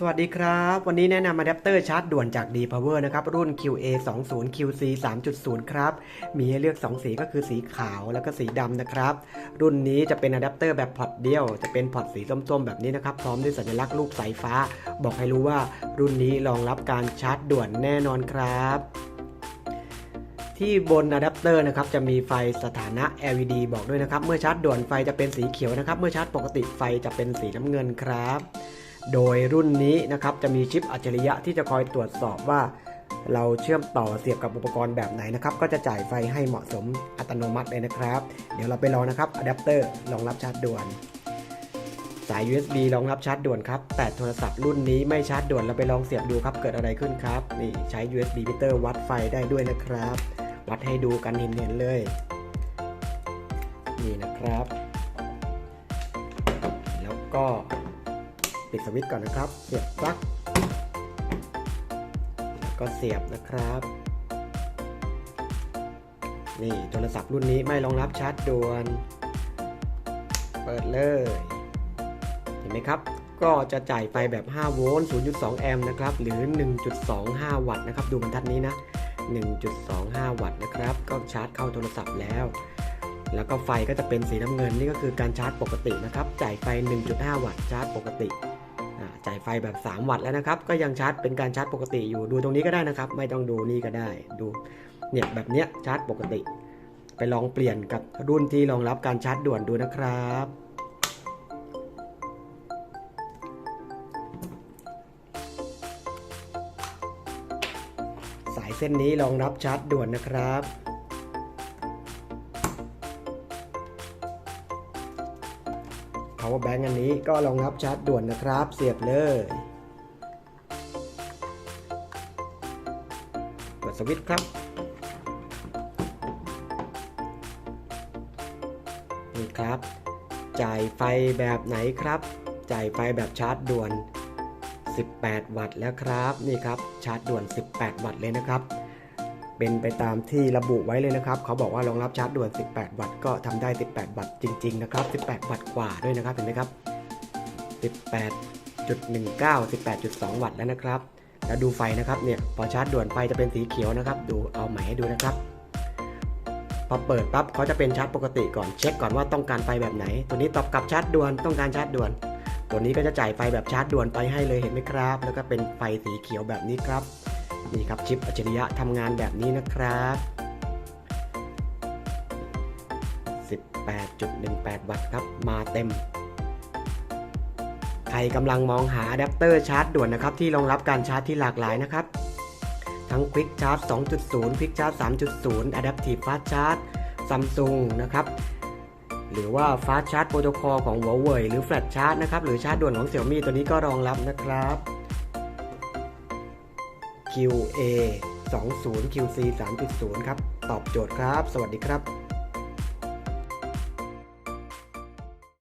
สวัสดีครับ วันนี้แนะนำอะแดปเตอร์ชาร์จด่วนจาก D Power นะครับ รุ่น QA 2 0 QC 3.0 ครับ มีให้เลือก 2 สีก็คือสีขาวแล้วก็สีดำนะครับ รุ่นนี้จะเป็นอะแดปเตอร์แบบพอร์ตเดียว จะเป็นพอร์ตสีส้มๆ แบบนี้นะครับ พร้อมด้วยสัญลักษณ์รูปสายฟ้า บอกให้รู้ว่ารุ่นนี้รองรับการชาร์จด่วนแน่นอนครับที่บนอะแดปเตอร์นะครับจะมีไฟสถานะ LED บอกด้วยนะครับ เมื่อชาร์จด่วนไฟจะเป็นสีเขียวนะครับ เมื่อชาร์จปกติไฟจะเป็นสีน้ำเงินครับ โดยรุ่นนี้นะครับจะมีชิปอัจฉริยะที่จะคอยตรวจสอบว่า เราเชื่อมต่อเสียบกับอุปกรณ์แบบไหนนะครับ ก็จะจ่ายไฟให้เหมาะสมอัตโนมัติเลยนะครับ เดี๋ยวเราไปลองนะครับอะแดปเตอร์รองรับชาร์จด่วน สาย USB รองรับชาร์จด่วนครับแต่โทรศัพท์รุ่นนี้ไม่ชาร์จด่วนเราไปลองเสียบดูครับเกิดอะไรขึ้นครับนี่ใช้ USB มิเตอร์วัดไฟได้ด้วยนะครับ วัดให้ดูกันเห็นๆเลยนี่นะครับ แล้วก็ ปิดสวิตช์ก่อนนะครับ เสียบปลั๊กแล้วก็เสียบนะครับ นี่โทรศัพท์รุ่นนี้ไม่รองรับชาร์จด่วน เปิดเลย เห็นไหมครับ ก็จะจ่ายไฟแบบ 5 โวลต์ 0.2 แอมป์นะครับ หรือ 1.25 วัตต์นะครับ ดูบรรทัดนี้นะ 1.25 วัตต์นะครับ ก็ชาร์จเข้าโทรศัพท์แล้วแล้วก็ไฟก็จะเป็นสีน้ำเงินนี่ก็คือการชาร์จปกตินะครับ จ่ายไฟ 1.5 วัตต์ชาร์จปกติ จ่ายไฟแบบ 3 วัตต์แล้วนะครับ ก็ยังชาร์จเป็นการชาร์จปกติอยู่ดูตรงนี้ก็ได้นะครับ ไม่ต้องดูนี่ก็ได้ดูเนี่ยแบบเนี้ยชาร์จปกติ ไปลองเปลี่ยนกับรุ่นที่รองรับการชาร์จด่วนดูนะครับสายเส้นนี้รองรับชาร์จด่วนนะครับ power bank อันนี้ก็รองรับชาร์จด่วนนะครับ เสียบเลยกดสวิตช์ครับนี่ครับ จ่ายไฟแบบไหนครับ จ่ายไฟแบบชาร์จด่วน 18 วัตต์แล้วครับ นี่ครับชาร์จด่วน 18 วัตต์เลยนะครับ เป็นไปตามที่ระบุไว้เลยนะครับ เขาบอกว่ารองรับชาร์จด่วน 18 วัตต์ก็ทำได้ 18 วัตต์จริง ๆ นะครับ 18 วัตต์กว่าด้วยนะครับ เห็นไหมครับ 18.19 18.2 วัตต์แล้วนะครับ แล้วดูไฟนะครับเนี่ยพอชาร์จด่วนไฟจะเป็นสีเขียวนะครับ ดูเอาใหม่ให้ดูนะครับพอเปิดปั๊บเขาจะเป็นชาร์จปกติก่อนเช็คก่อนว่าต้องการไฟแบบไหน ตัวนี้ตอบกลับชาร์จด่วนต้องการชาร์จด่วน ตัวนี้ก็จะจ่ายไฟแบบชาร์จด่วนไปให้เลยเห็นไหมครับ แล้วก็เป็นไฟสีเขียวแบบนี้ครับ นี่ครับชิปอัจฉริยะทำงานแบบนี้นะครับ 18.18 วัตต์ครับ มาเต็ม ใครกำลังมองหาอะแดปเตอร์ชาร์จด่วนนะครับ ที่รองรับการชาร์จที่หลากหลายนะครับ ทั้ง Quick Charge 2.0 Quick Charge 3.0 Adaptive Fast Charge Samsung นะครับหรือว่า Fast Charge Protocol ของ Huawei หรือ Flash Charge นะครับ หรือชาร์จด่วนของ Xiaomi ตัวนี้ก็รองรับนะครับ QA 20 QC 3.0 ครับ ตอบโจทย์ครับ สวัสดีครับ